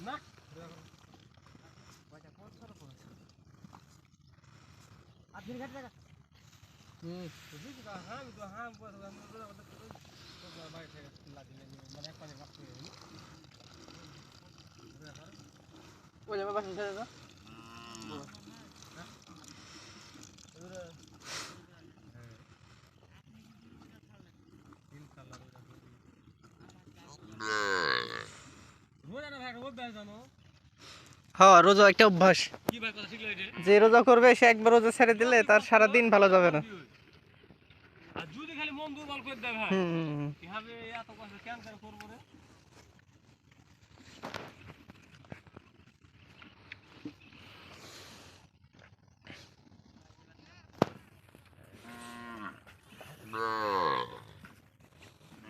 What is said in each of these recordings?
না আপনি ঘাট লাগা হুম বুঝি তো হ্যাঁ তো হ্যাঁ বস আমি তো তো বাড়ি থেকে লাগি মানে এক পানি রাখতে হবে ওই যাবে বাসন ছেড়ে দাও রোজা না ভাই রোজ দেয় জানো হ্যাঁ রোজা একটা অভ্যাস। যে রোজা করবে সে একবার রোজা ছেড়ে দিলে তার সারা দিন ভালো যাবে না। যদি খালি মন দুর্বল করে দেয় ভাই হুম হুম, হুম। কীভাবে এত কষ্ট কেন কেন করব রে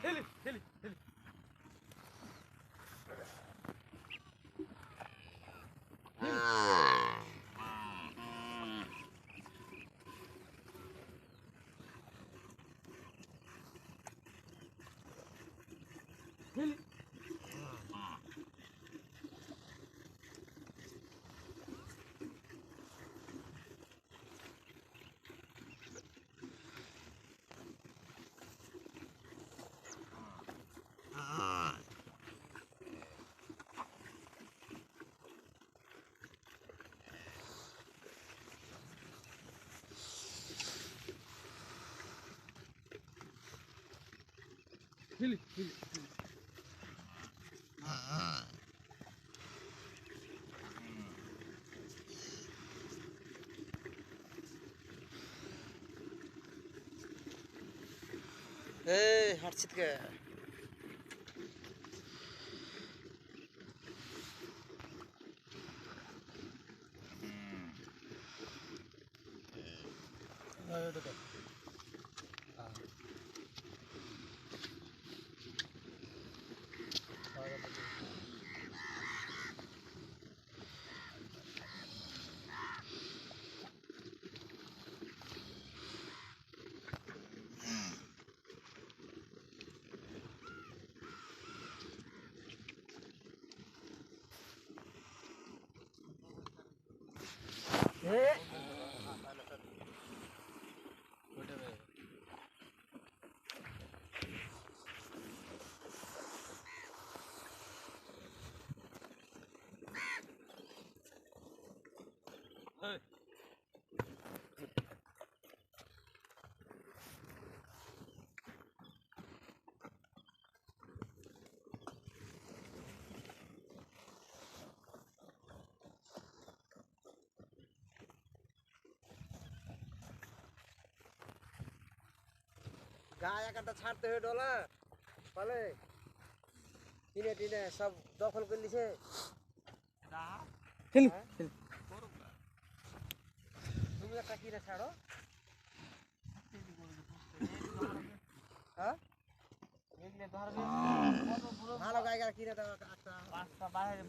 হেলি হেলি হেলি হেলি হেলি হেলি এই হাঁটছি কে গায়ে একটা ছাড়তে হয়ে ডলা। বলে টিনে টিনে সব দখল করে নিছে। হ্যাঁ? তুমি একটা কিনে ছাড়ো। হ্যাঁ? ভালো গায়ে কিনে দাও একটা। পাঁচটা বাইরে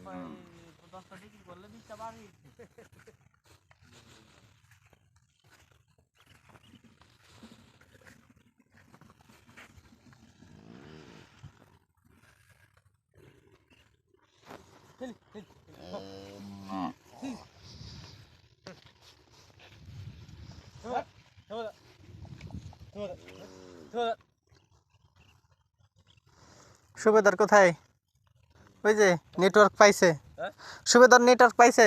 দশটা বিক্রি করলে বিশটা বাড়ি হেলি হেলি সুবেদার কোথায়? ওই যে নেটওয়ার্ক পাইছে। হ্যাঁ? সুবেদার নেটওয়ার্ক পাইছে?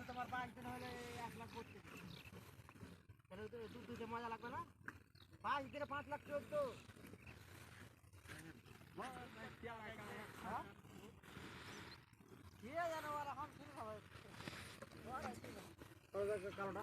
তোমার বাইশ দিন হলে এক লাখ করতে তাহলে তো দু দুটো মজা লাগবে না? বাইশ দিনে পাঁচ লাখ চোদ্দ। কে জানো আর এখন শুরু হবে কালোটা।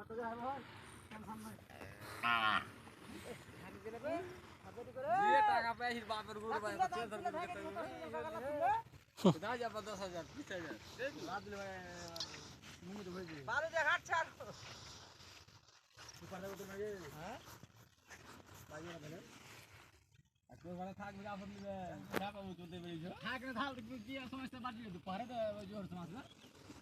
কত যা হবে কনফার্ম হারি দিলে বে হাবদি করে এই টাকা পাই হির বাপের গুড় ভাই কত ধর দিতে দাও যাবা 10000 20000 বাদ দিলে ভাই মুনি তো ভাই 12000 হাট ছাড় তুই পারলে তো না হ্যাঁ ভাই না ভাই তোর বড় থাক বিরা ফেলবে যা পাবো তো দেবে থাক না থাক কি সমস্যা বাদ দিলে তো পারে তো জোর সমস্যা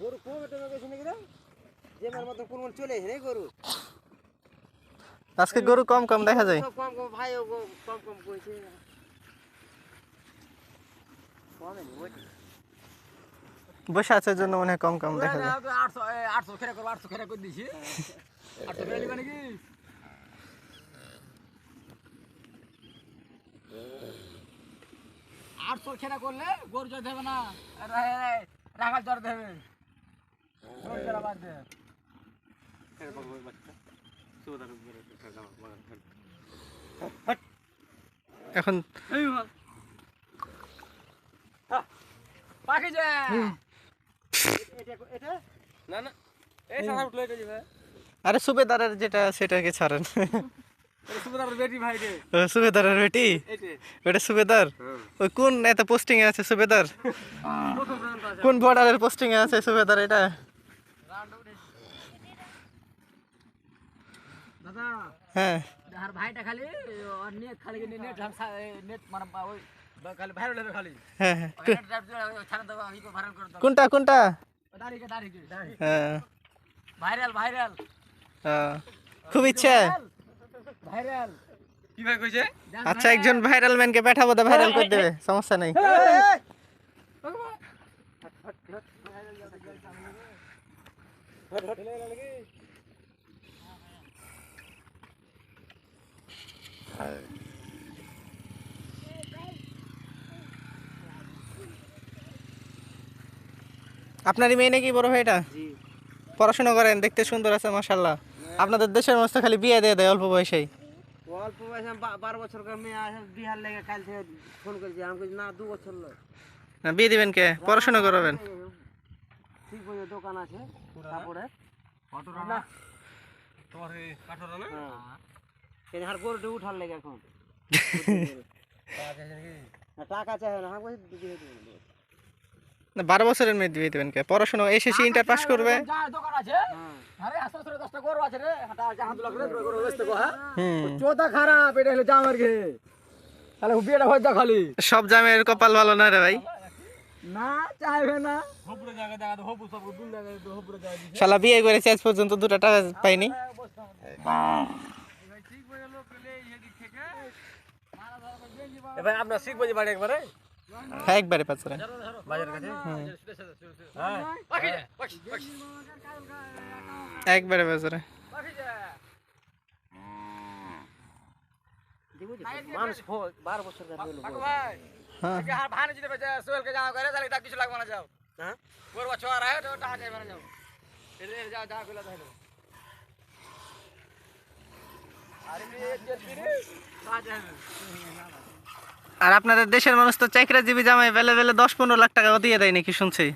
গরু কোন বেটে গেছে নাকি রে? যে মার মতো কোন চলে রে গরু। আজকে গরু কম কম দেখা যায়। কম কম ভাই ও কম কম কইছে। বসে। আছে জন্য মনে হয় কম কম দেখা যায়। 800 800 খেরা করব 800 খেরা করে দিছি। 800 খেরা লিবা নাকি? আটশো খেরা করলে গরু জল দেবে না। রাখাল জ্বর দেবে। এখন পাখি যে এটা এটা না না এই সারা উঠলে এটা যাবে আরে সুবেদারের যেটা সেটাকে ছাড়েন। এটা বেটি ভাই রে ও, সুবেদারের বেটি? ওটা সুবেদার? ওই কোন এত পোস্টিং এ আছে সুবেদার? কোন বর্ডারের পোস্টিং এ আছে সুবেদার এটা? হ্যাঁ আর ভাইটা খালি আর নেট খালি নেট নেট মানে ওই খালি ভাইরাল খালি হ্যাঁ হ্যাঁ কোনটা কোনটা হ্যাঁ ভাইরাল ভাইরাল হ্যাঁ। খুব ইচ্ছা ভাইরাল কি ভাই কইছে আচ্ছা একজন ভাইরাল ম্যানকে পাঠাবো তো ভাইরাল করে দেবে সমস্যা নেই আপনারই মেয়ে নাকি বড় ভাইটা জি। পড়াশোনা করেন দেখতে সুন্দর আছে মাশাল্লাহ আপনাদের দেশের মস্ত খালি বিয়ে দিয়ে দেয় অল্প বয়সেই। অল্প বয়সে বারো বছর করে মেয়ে আসে বিহার লেগে কাল থেকে ফোন করেছি আমি না দু বছর লোক না, বিয়ে দিবেন কে? পড়াশোনা করাবেন। ঠিক বলে দোকান আছে কাপড়ে কটরা না। তোমার এই না? হ্যাঁ। আর গরুটা উঠার লেগে এখন। টাকা চাই না। না, বারো বছরের মেয়ে দিয়ে দেবেন কে? পড়াশোনা এসএসসি ইন্টার পাস করবে? হ্যাঁ সব জামের কপাল ভালো না রে ভাই? না চাইবে না। শালা বিয়ে করেছে আজ পর্যন্ত দুটো টাকা পাইনি? এবার আপনার শিখবো যে বাড়ি একবারে হ্যাঁ একবারে পাঁচরা বাজার কাছে হ্যাঁ একবারে পাঁচরা মানুষ বারো বছর হ্যাঁ ভানে যদি বেঁচে সোহেলকে যাও করে তাহলে কিছু লাগবে না যাও হ্যাঁ ওর বছর আর হয় তো টাকা চাইবে না যাও এদের যাও যা করলে তাহলে আরে মেয়ে জেল পিরে কাজ হবে আর আপনাদের দেশের মানুষ তো চাকরিজীবী জামাই বেলে বেলে দশ পনেরো লাখ টাকা দিয়ে দেয় নাকি শুনছি।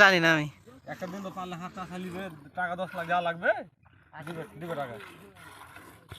জানি না আমি। একটা দিন তো পারলে হাত টাকা টাকা দশ লাখ যা লাগবে। দিবে টাকা।